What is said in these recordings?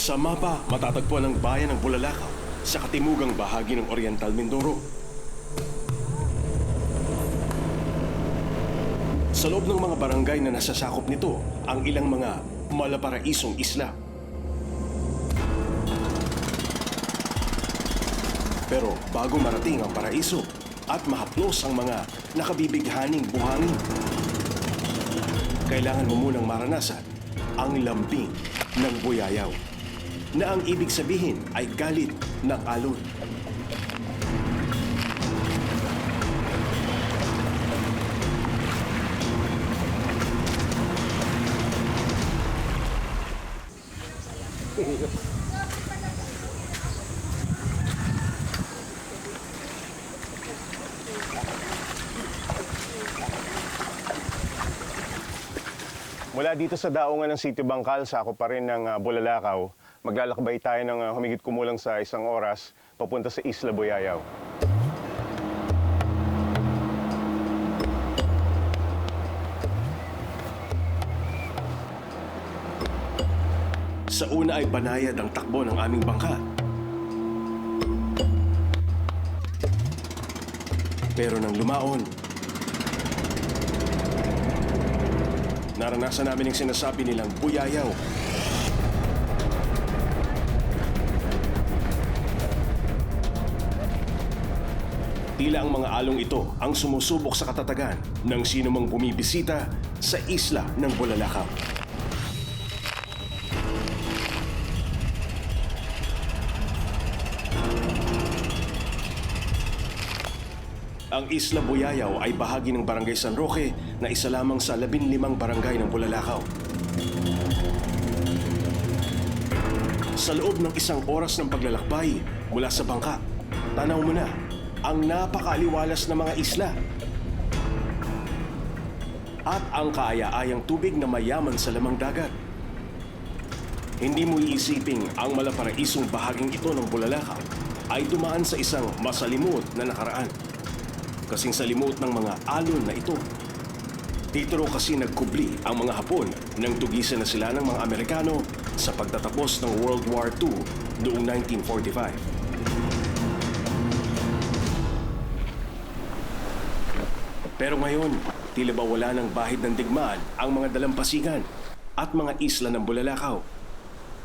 Sa mapa, matatagpuan ang bayan ng Bulalakaw sa katimugang bahagi ng Oriental Mindoro. Sa loob ng mga barangay na nasasakop nito ang ilang mga malaparaisong isla. Pero bago marating ang paraiso at mahaplos ang mga nakabibighaning buhangin, kailangan mo munang maranasan ang lambing ng buyayaw na ang ibig sabihin ay galit ng alon. Mula dito sa daungan ng City Bangkal, sa ako pa rin ng ah, Bulalakaw, maglalakbay tayo ng ah, humigit kumulang sa isang oras papunta sa Isla Boyayaw. Sa una ay banayad ang takbo ng aming bangka. Pero nang lumaon, naranasan namin ang sinasabi nilang buyayaw. Tila ang mga along ito ang sumusubok sa katatagan ng sino mang bumibisita sa isla ng Bulalakaw. Ang Isla Buyayaw ay bahagi ng Barangay San Roque na isa lamang sa 15 barangay ng Bulalakaw. Sa loob ng isang oras ng paglalakbay mula sa bangka, tanaw mo na ang napakaaliwalas na mga isla. At ang kaaya-ayang tubig na mayaman sa lamang dagat. Hindi mo iisiping ang malaparaisong bahaging ito ng Bulalakaw ay dumaan sa isang masalimot na nakaraan kasing sa limot ng mga alon na ito. Dito kasi nagkubli ang mga Hapon nang tugisan na sila ng mga Amerikano sa pagtatapos ng World War II noong 1945. Pero ngayon, tila ba wala ng bahid ng digmaan ang mga dalampasigan at mga isla ng Bulalakaw.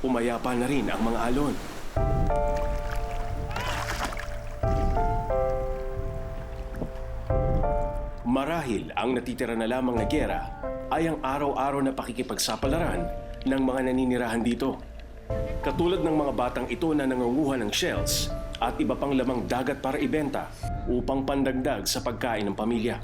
Umayapa na rin ang mga alon. Marahil ang natitira na lamang na gera ay ang araw-araw na pakikipagsapalaran ng mga naninirahan dito. Katulad ng mga batang ito na nangunguha ng shells at iba pang lamang dagat para ibenta upang pandagdag sa pagkain ng pamilya.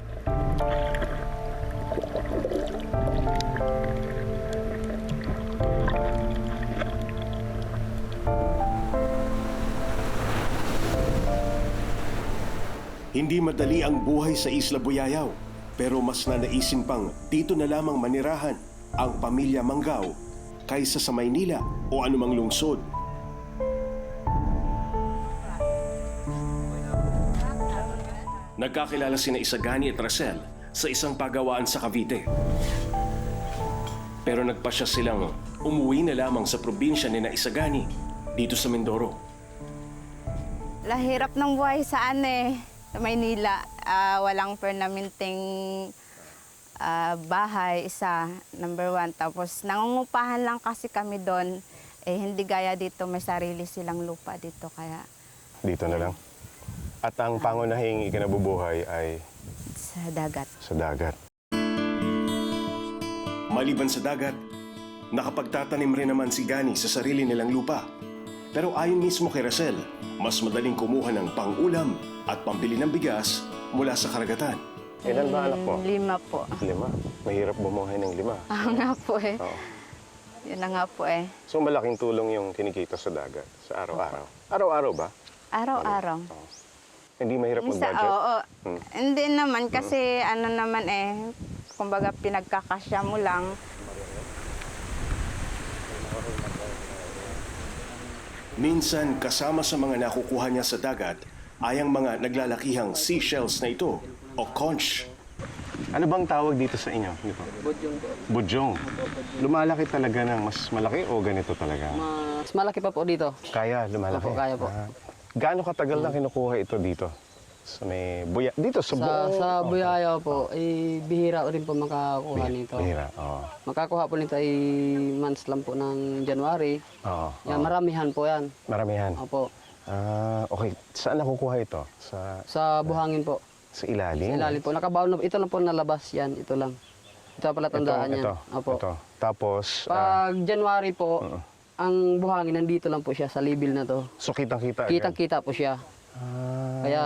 Hindi madali ang buhay sa Isla Buyayaw, pero mas nanaisin pang dito na lamang manirahan ang pamilya Manggao kaysa sa Maynila o anumang lungsod. Nagkakilala sina Isagani at Rosel sa isang pagawaan sa Cavite. Pero nagpasya silang umuwi na lamang sa probinsya ni na Isagani dito sa Mindoro. Lahirap ng buhay sa eh, sa Maynila. Ah, walang permanenteng ah, bahay, isa, number one. Tapos nangungupahan lang kasi kami doon. Eh, hindi gaya dito, may sarili silang lupa dito. Kaya Dito na lang. At ang pangunahing ikinabubuhay ay sa dagat. sa dagat. Maliban sa dagat, nakapagtatanim rin naman si Gani sa sarili nilang lupa. Pero ayon mismo kay Rosel, mas madaling kumuha ng pang-ulam at pambili ng bigas mula sa karagatan. Ilan ba anak mo? Lima po. Lima. Mahirap bumuhay ng lima. Ah, nga po eh. Oo. Yun na nga po eh. So malaking tulong yung kinikita sa dagat sa araw-araw. Araw-araw ba? Araw-araw. Oo. Hindi mahirap Minsan, mag-budget? oo. Hmm. Hindi naman kasi ano naman eh, kumbaga pinagkakasya mo lang. Minsan kasama sa mga nakukuha niya sa dagat ay ang mga naglalakihang seashells na ito o conch. Ano bang tawag dito sa inyo? Dito? Budyong. Budyong. Lumalaki talaga ng mas malaki o ganito talaga? Mas malaki pa po dito. Kaya, lumalaki. Opo, kaya po. Ah. Gaano katagal na kinukuha ito dito? Sa may buya, dito sa, Sa, buong... sa Buyayaw po, eh, bihira rin po makakuha nito. Bihira, oo. Makakuha po nito ay months lang po ng January. Oo, Yan, maramihan po yan. maramihan. Opo. Ah, okay. Saan nakukuha ito? Sa, Sa buhangin po. sa ilalim? Sa ilalim po. Nakabaon na, ito lang po nalabas yan. Ito lang. Ito pala Ito, tandaan yan. ito, Opo. ito. Tapos, ah, Pag January po, ang buhangin nandito lang po siya sa libil na to. so kitang-kita? Kitang-kita po siya. Ah, Kaya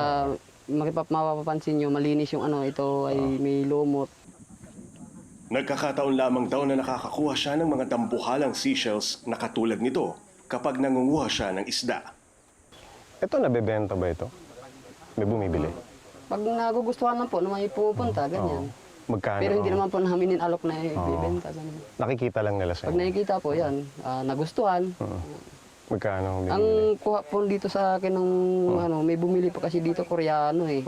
makipap mapapansin nyo, malinis yung ano, ito ay may lumot. Nagkakataon lamang daw na nakakakuha siya ng mga dambuhalang seashells na katulad nito kapag nangunguha siya ng isda. ito, nabebenta ba ito? May bumibili? Pag nagugustuhan lang po na may pumupunta, ganyan. Magkano? Pero hindi naman po namin alok na ibibenta. ganyan. Nakikita lang nila sa Pag inyo. nakikita po yan, ah, nagustuhan. Magkano? bibili? Ang kuha po dito sa akin ng ano, may bumili po kasi dito Koreano eh.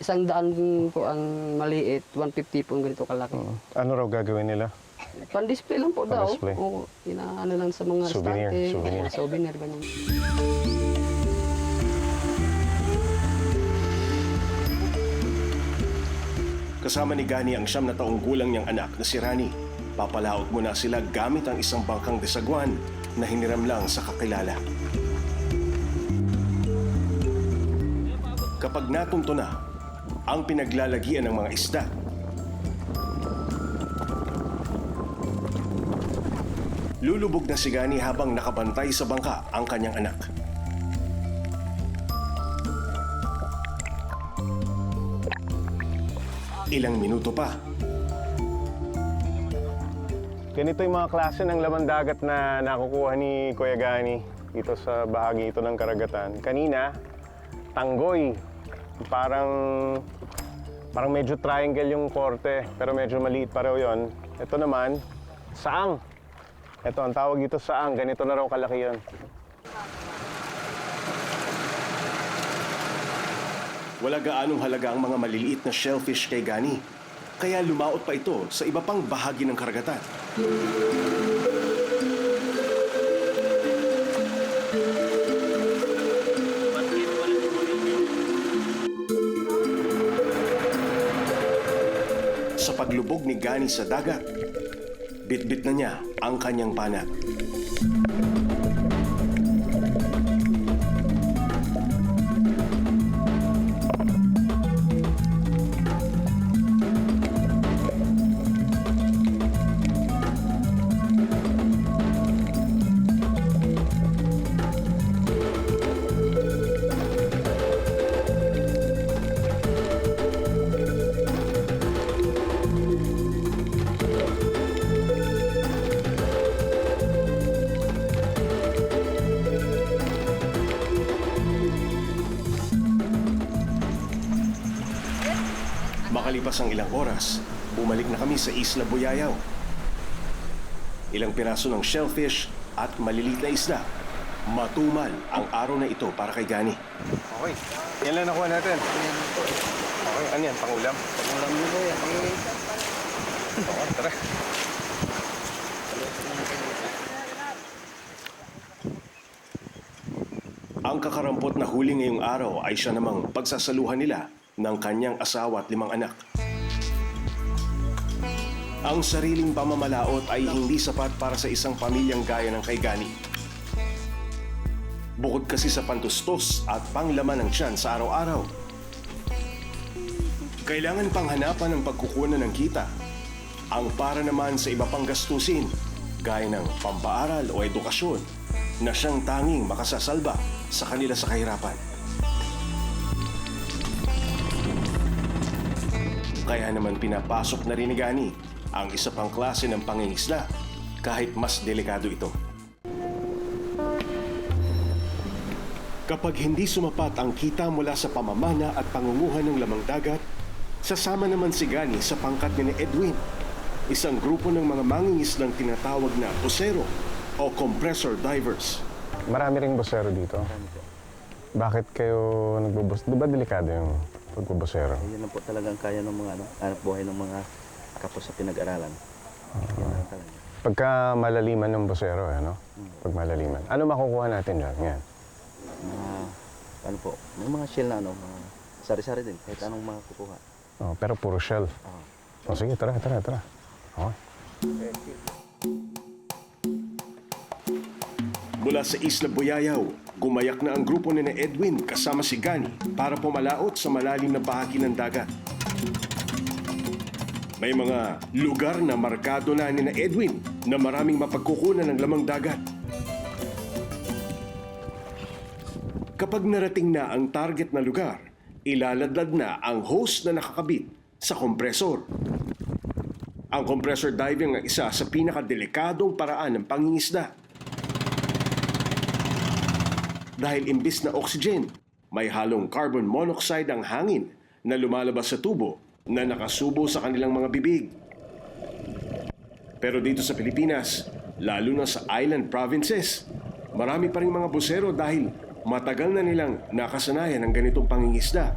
Isang daan po ang maliit, 150 po ang ganito kalaki. Ano raw gagawin nila? Pan-display lang po daw. Pan-display. Oo, inaano lang sa mga Souvenir, restaurante. souvenir. Souvenir, ganyan. Kasama ni Gani ang siyam na taong gulang niyang anak na si Rani. Papalaot muna sila gamit ang isang bangkang desagwan na hiniram lang sa kakilala. Kapag natunto na ang pinaglalagian ng mga isda, lulubog na si Gani habang nakabantay sa bangka ang kanyang anak. Ilang minuto pa Ganito yung mga klase ng laman dagat na nakukuha ni Kuya Gani dito sa bahagi ito ng karagatan. Kanina, tanggoy. Parang parang medyo triangle yung korte, pero medyo maliit pa raw yun. Ito naman, saang. Ito, ang tawag dito saang. Ganito na raw kalaki yun. Wala gaanong halaga ang mga maliliit na shellfish kay Gani. Kaya lumaot pa ito sa iba pang bahagi ng karagatan. Sa paglubog ni Gani sa dagat, bitbit na niya ang kanyang banat. Makalipas ang ilang oras, bumalik na kami sa Isla Buyayaw. Ilang piraso ng shellfish at maliliit na isda. Matumal ang araw na ito para kay Gani. Okay, yan lang nakuha natin. Okay, ano yan? Pangulam? Alam niyo po yan. Oo, tara. Ang kakarampot na huli ngayong araw ay siya namang pagsasaluhan nila ng kanyang asawa at limang anak. Ang sariling pamamalaot ay hindi sapat para sa isang pamilyang gaya ng kay Gani. Bukod kasi sa pantustos at panglaman ng tiyan sa araw-araw, kailangan pang hanapan ng pagkukunan ng kita ang para naman sa iba pang gastusin gaya ng pampaaral o edukasyon na siyang tanging makasasalba sa kanila sa kahirapan. Kaya naman pinapasok na rin ni Gani ang isa pang klase ng pangingisda kahit mas delikado ito. Kapag hindi sumapat ang kita mula sa pamamana at pangunguha ng lamang dagat, sasama naman si Gani sa pangkat ni Edwin, isang grupo ng mga mangingislang tinatawag na busero o compressor divers. Marami ring bosero dito. Bakit kayo nagbubus? Di ba delikado yung pagbabasero. Yun lang po talagang kaya ng mga ano, hanap buhay ng mga kapos sa pinag-aralan. Talaga. Pagka malaliman ng busero, ano? Pag malaliman. Ano makukuha natin dyan? Yan. Mga, ano po, may mga shell na ano, mga sari-sari din, kahit anong makukuha. Oh, pero puro shell. Oo. O sige, tara, tara, tara. Okay. Mula sa Isla Boyayaw, gumayak na ang grupo ni na Edwin kasama si Gani para pumalaot sa malalim na bahagi ng dagat. May mga lugar na markado na ni na Edwin na maraming mapagkukunan ng lamang dagat. Kapag narating na ang target na lugar, ilaladlad na ang hose na nakakabit sa kompresor. Ang compressor diving ang isa sa pinakadelikadong paraan ng pangingisda. Dahil imbis na oxygen, may halong carbon monoxide ang hangin na lumalabas sa tubo na nakasubo sa kanilang mga bibig. Pero dito sa Pilipinas, lalo na sa island provinces, marami pa rin mga busero dahil matagal na nilang nakasanayan ng ganitong pangingisda.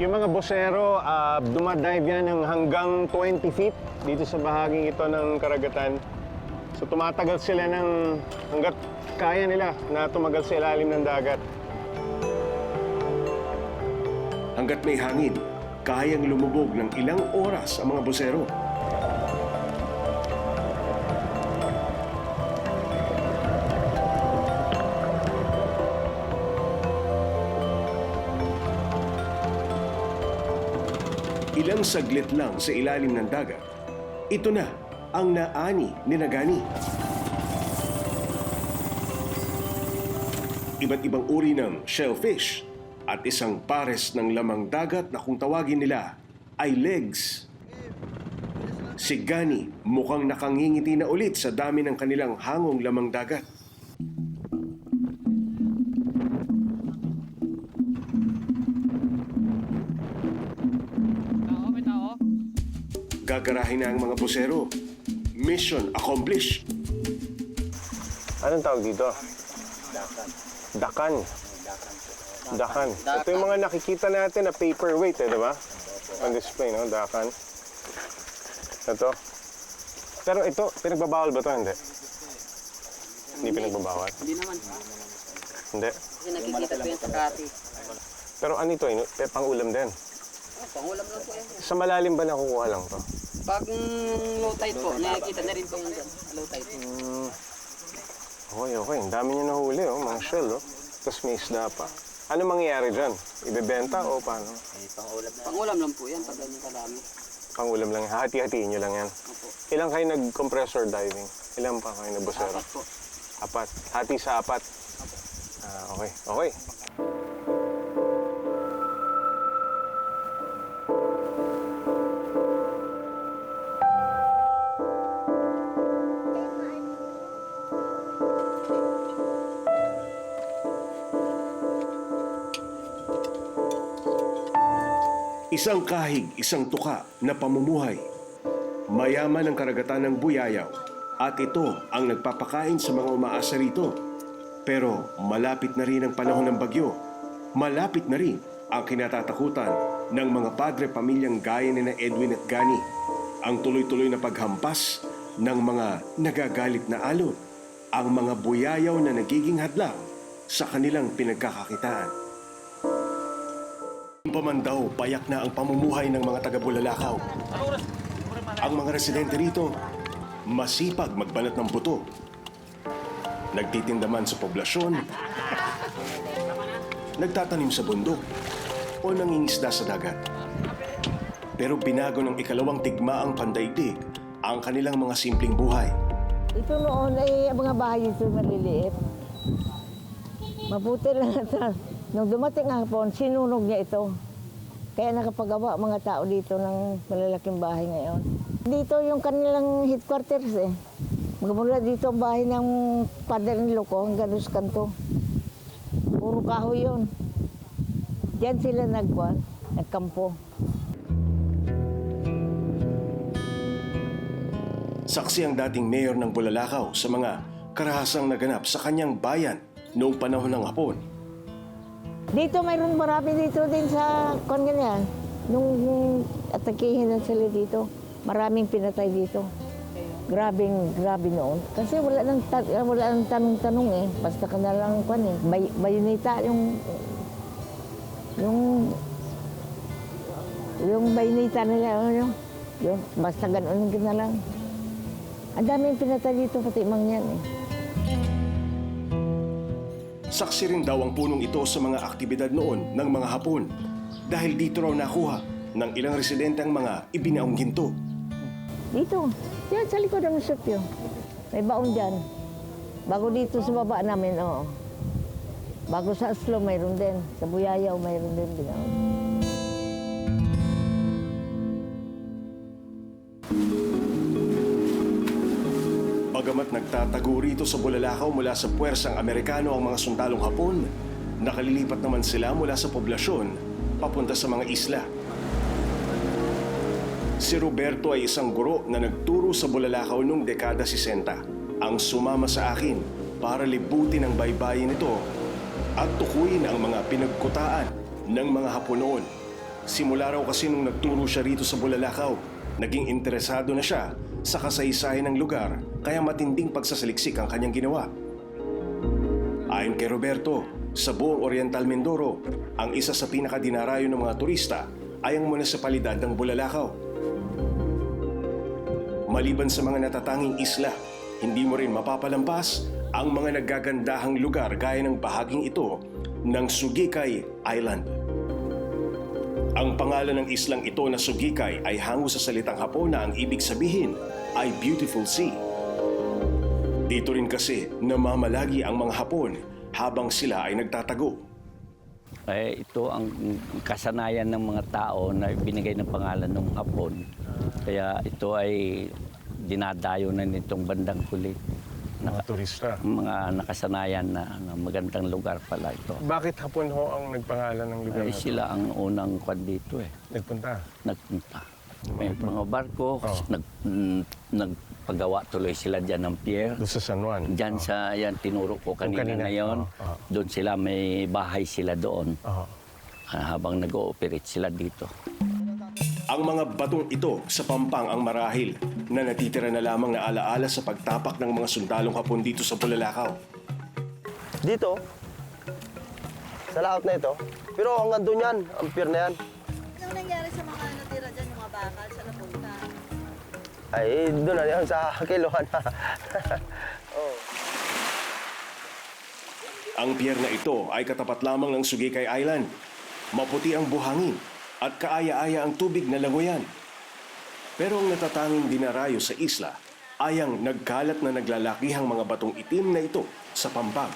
Yung mga busero, ah, dumadive yan ng hanggang 20 feet dito sa bahaging ito ng karagatan. So tumatagal sila ng hanggat kaya nila na tumagal sa ilalim ng dagat. Hanggat may hangin, kayang lumubog ng ilang oras ang mga busero. Ilang saglit lang sa ilalim ng dagat, ito na ang naani ni Nagani. Iba't ibang uri ng shellfish at isang pares ng lamang dagat na kung tawagin nila ay legs. Si Gani mukhang nakangingiti na ulit sa dami ng kanilang hangong lamang dagat. Gagarahin na ang mga busero. Mission accomplished. Anong tawag dito? Dakan. Dakan. Ito yung mga nakikita natin na paperweight, eh, di ba? On display, no? Dakan. Ito. Pero ito, pinagbabawal ba to? Hindi. Hindi pinagbabawal. Hindi naman. Hindi. Kasi nakikita ko yan sa kati. Pero ano ito? Ino- eh, pang-ulam din. Oh, pangulam lang po yan. Sa malalim ba nakukuha lang to? Pag mm, low tide po, nakikita na rin po dyan. Low tide. Okay, okay. Ang dami niya nahuli, oh. Mga shell, oh. Tapos may isda pa. Ano mangyayari dyan? Ibebenta o paano? Pangulam lang po yan pag ganyan kadami. Pang-ulam lang. Hati-hatiin nyo lang yan. Opo. Ilang kayo nag-compressor diving? Ilan pa kayo nabusero? Apat po. Apat. Hati sa apat. Ah, okay. Okay. Isang kahig, isang tuka na pamumuhay. Mayaman ang karagatan ng buyayaw at ito ang nagpapakain sa mga umaasa rito. Pero malapit na rin ang panahon ng bagyo. Malapit na rin ang kinatatakutan ng mga padre pamilyang gaya ni na Edwin at Gani. Ang tuloy-tuloy na paghampas ng mga nagagalit na alon. Ang mga buyayaw na nagiging hadlang sa kanilang pinagkakakitaan. Pamandaw, payak na ang pamumuhay ng mga taga-Bulalakaw. Ang mga residente rito, masipag magbanat ng buto. Nagtitindaman sa poblasyon, nagtatanim sa bundok, o nangingisda sa dagat. Pero binago ng ikalawang tigmaang pandaigdig ang kanilang mga simpleng buhay. Ito noon ay mga bahay ito maliliit. Mabuti lang ito. Nung dumating ang hapon, sinunog niya ito. Kaya nakapagawa mga tao dito ng malalaking bahay ngayon. Dito yung kanilang headquarters eh. Magmula dito ang bahay ng father ni Loco hanggang sa kanto. Puro kahoy yun. Diyan sila nagkuhan, nagkampo. Saksi ang dating mayor ng Bulalakaw sa mga karahasang naganap sa kanyang bayan noong panahon ng Hapon dito mayroon marami dito din sa kon ganyan. Nung atakihin na sila dito, maraming pinatay dito. Grabing, grabe noon. Kasi wala nang, ta- wala nang tanong-tanong eh. Basta ka na lang kwan eh. Bay, bayonita yung, yung, yung bayonita nila, ano, yung, basta ganoon ka na lang. Ang daming pinatay dito, pati mangyan eh. Saksi rin daw ang punong ito sa mga aktibidad noon ng mga Hapon dahil dito raw nakuha ng ilang residente ang mga ibinaong ginto. Dito. Yan, sa likod ng sityo. May baon dyan. Bago dito sa baba namin, oo. Bago sa Aslo, mayroon din. Sa Buyayaw, mayroon din binaon. Nagtatago rito sa Bulalakaw mula sa puwersang Amerikano ang mga sundalong Hapon, nakalilipat naman sila mula sa poblasyon papunta sa mga isla. Si Roberto ay isang guro na nagturo sa Bulalakaw noong dekada 60. Ang sumama sa akin para libutin ang baybayin nito at tukuyin ang mga pinagkutaan ng mga Hapon noon. Simula raw kasi nung nagturo siya rito sa Bulalakaw, naging interesado na siya sa kasaysayan ng lugar kaya matinding pagsasaliksik ang kanyang ginawa. Ayon kay Roberto, sa buong Oriental Mindoro, ang isa sa pinakadinarayo ng mga turista ay ang munisipalidad ng Bulalakaw. Maliban sa mga natatanging isla, hindi mo rin mapapalampas ang mga naggagandahang lugar gaya ng bahaging ito ng Sugikay Island. Ang pangalan ng islang ito na Sugikay ay hango sa salitang Hapon na ang ibig sabihin ay Beautiful Sea. Dito rin kasi namamalagi ang mga Hapon habang sila ay nagtatago. Eh, ito ang kasanayan ng mga tao na binigay ng pangalan ng Hapon. Kaya ito ay dinadayo na nitong bandang kulit. Mga turista. Mga nakasanayan na, na magandang lugar pala ito. Bakit hapon ho ang nagpangalan ng lugar Ay, na sila ang unang kwan dito eh, Nagpunta. nagpunta. May mga barko, Oh. nag, mm, nagpagawa tuloy sila dyan ng pier. Doon sa San Juan. Diyan sa, yan tinuro ko kanina, kanina, ngayon, oh, oh. doon sila, may bahay sila doon. Oo. Ah, habang nag-ooperate sila dito. Ang mga batong ito sa Pampang ang marahil na natitira na lamang na alaala sa pagtapak ng mga sundalong Hapon dito sa Bulalakaw. Dito, sa layout na ito. Pero hanggang doon yan, ang pier na yan. Ano nangyari sa mga natira dyan, yung mga bakal sa napunta? Ay, doon na yan, sa kiluhan na. oh. Ang pier na ito ay katapat lamang ng Sugikay Island. Maputi ang buhangin at kaaya-aya ang tubig na langoyan. Pero ang natatanging dinarayo sa isla ay ang nagkalat na naglalakihang mga batong itim na ito sa Pampang.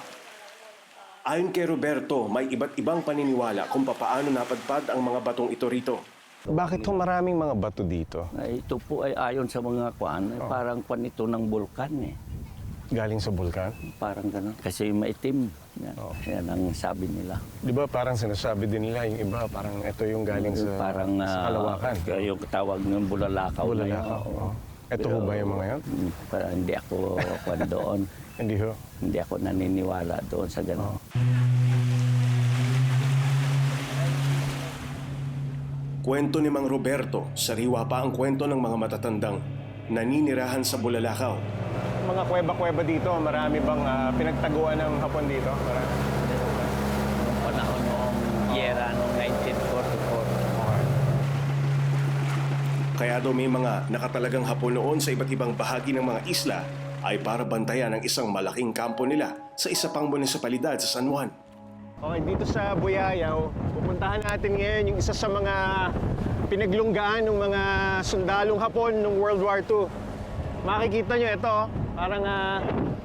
Ayon kay Roberto, may iba't ibang paniniwala kung papaano napadpad ang mga batong ito rito. Bakit ho maraming mga bato dito? Ay, ito po ay ayon sa mga kwan, ay parang kwan ito ng bulkan eh. Galing sa bulkan? Parang gano'n. Kasi maitim. Yan, yan ang sabi nila. Di ba parang sinasabi din nila yung iba, parang ito yung galing sa, parang sa ah, Kalawakan. yung tawag ng bulalakaw. na yun. Bulalakaw, Oo. oo. Ito ho ba yung mga yan? Mm, Parang hindi ako kwan doon. Hindi ho. Hindi ako naniniwala doon sa gano'n. Kwento ni Mang Roberto, sariwa pa ang kwento ng mga matatandang naninirahan sa Bulalakaw. Mga kuweba-kuweba dito, marami bang ah, pinagtaguan ng hapon dito? Marami. Noong panahon noong yera noong 1944. Kaya daw may mga nakatalagang hapon noon sa iba't ibang bahagi ng mga isla ay para bantayan ang isang malaking kampo nila sa isa pang munisipalidad sa San Juan. Okay, dito sa Buyayaw, pupuntahan natin ngayon yung isa sa mga pinaglunggaan ng mga sundalong hapon noong World War II. Makikita nyo ito, oh. Parang, ah,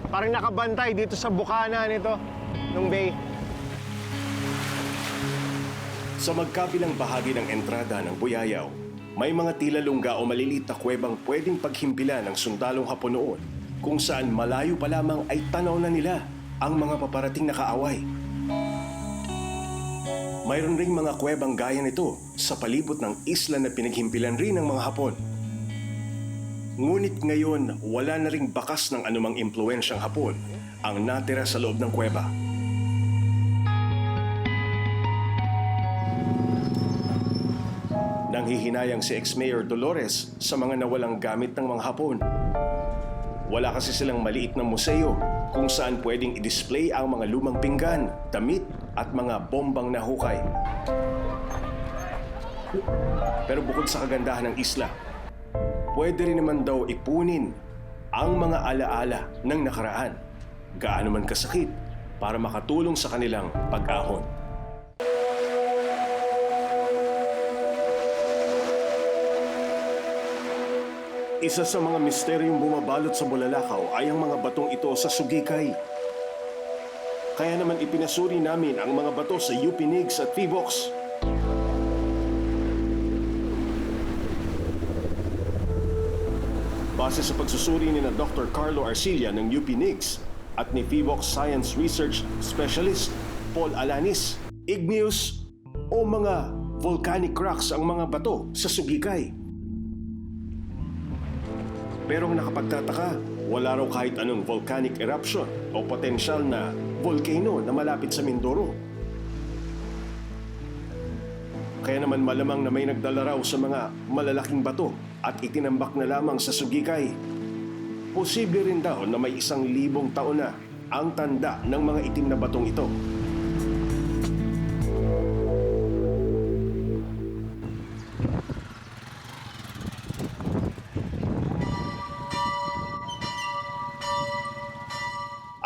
parang nakabantay dito sa bukana nito, nung bay. Sa magkabilang bahagi ng entrada ng Buyayaw, may mga tila lungga o maliliit na kuwebang pwedeng paghimpilan ng sundalong hapon noon kung saan malayo pa lamang ay tanaw na nila ang mga paparating na kaaway. Mayroon ring mga kuwebang gaya nito sa palibot ng isla na pinaghimpilan rin ng mga Hapon. Ngunit ngayon, wala na ring bakas ng anumang impluensyang hapon ang natira sa loob ng kuweba. Nanghihinayang si ex-mayor Dolores sa mga nawalang gamit ng mga hapon. Wala kasi silang maliit na museo kung saan pwedeng i-display ang mga lumang pinggan, damit at mga bombang nahukay. Pero bukod sa kagandahan ng isla, pwede rin naman daw ipunin ang mga alaala ng nakaraan, gaano man kasakit, para makatulong sa kanilang pag-ahon. Isa sa mga misteryong bumabalot sa Bulalakaw ay ang mga batong ito sa Sugikay. Kaya naman ipinasuri namin ang mga bato sa UP Nigs at Phivox. Base sa pagsusuri ni na Dr. Carlo Arcilla ng UP Nigs at ni Phivox Science Research Specialist Paul Alanis, igneous o mga volcanic rocks ang mga bato sa Sugikay. Pero ang nakapagtataka, wala raw kahit anong volcanic eruption o potensyal na volcano na malapit sa Mindoro. Kaya naman malamang na may nagdala raw sa mga malalaking bato at itinambak na lamang sa Sugikay. Posible rin daw na may isang libong taon na ang tanda ng mga itim na batong ito.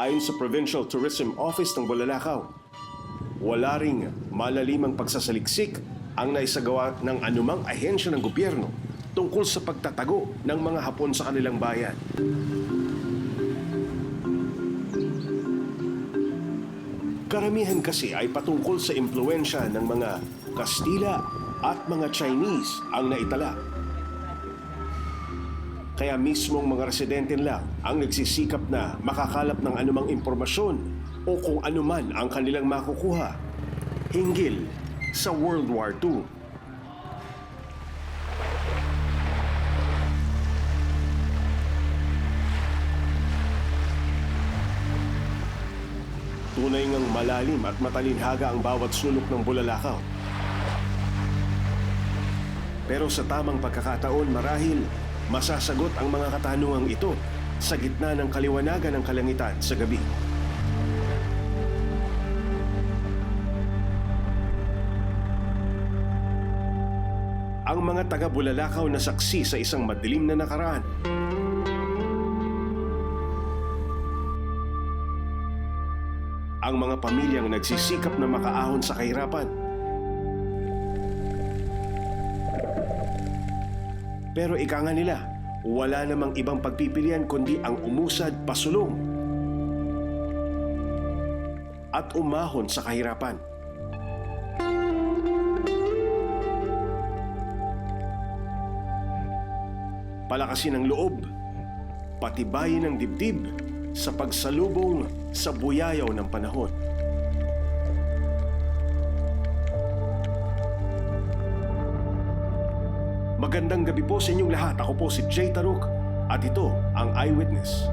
Ayon sa Provincial Tourism Office ng Bulalakaw, wala ring malalimang pagsasaliksik ang naisagawa ng anumang ahensya ng gobyerno tungkol sa pagtatago ng mga Hapon sa kanilang bayan. Karamihan kasi ay patungkol sa impluensya ng mga Kastila at mga Chinese ang naitala. Kaya mismong mga residente lang ang nagsisikap na makakalap ng anumang impormasyon o kung anuman ang kanilang makukuha hinggil sa World War II. Tunay ngang malalim at matalinhaga ang bawat sulok ng bulalakaw. Pero sa tamang pagkakataon marahil masasagot ang mga katanungang ito sa gitna ng kaliwanagan ng kalangitan sa gabi. Ang mga taga-Bulalakaw na saksi sa isang madilim na nakaraan. Ang mga pamilyang nagsisikap na makaahon sa kahirapan. Pero ika nga nila, wala namang ibang pagpipilian kundi ang umusad pasulong at umahon sa kahirapan. Palakasin ang loob, patibayin ang dibdib sa pagsalubong sa buyayaw ng panahon. Magandang gabi po sa inyong lahat. Ako po si Jay Taruk at ito ang Eyewitness.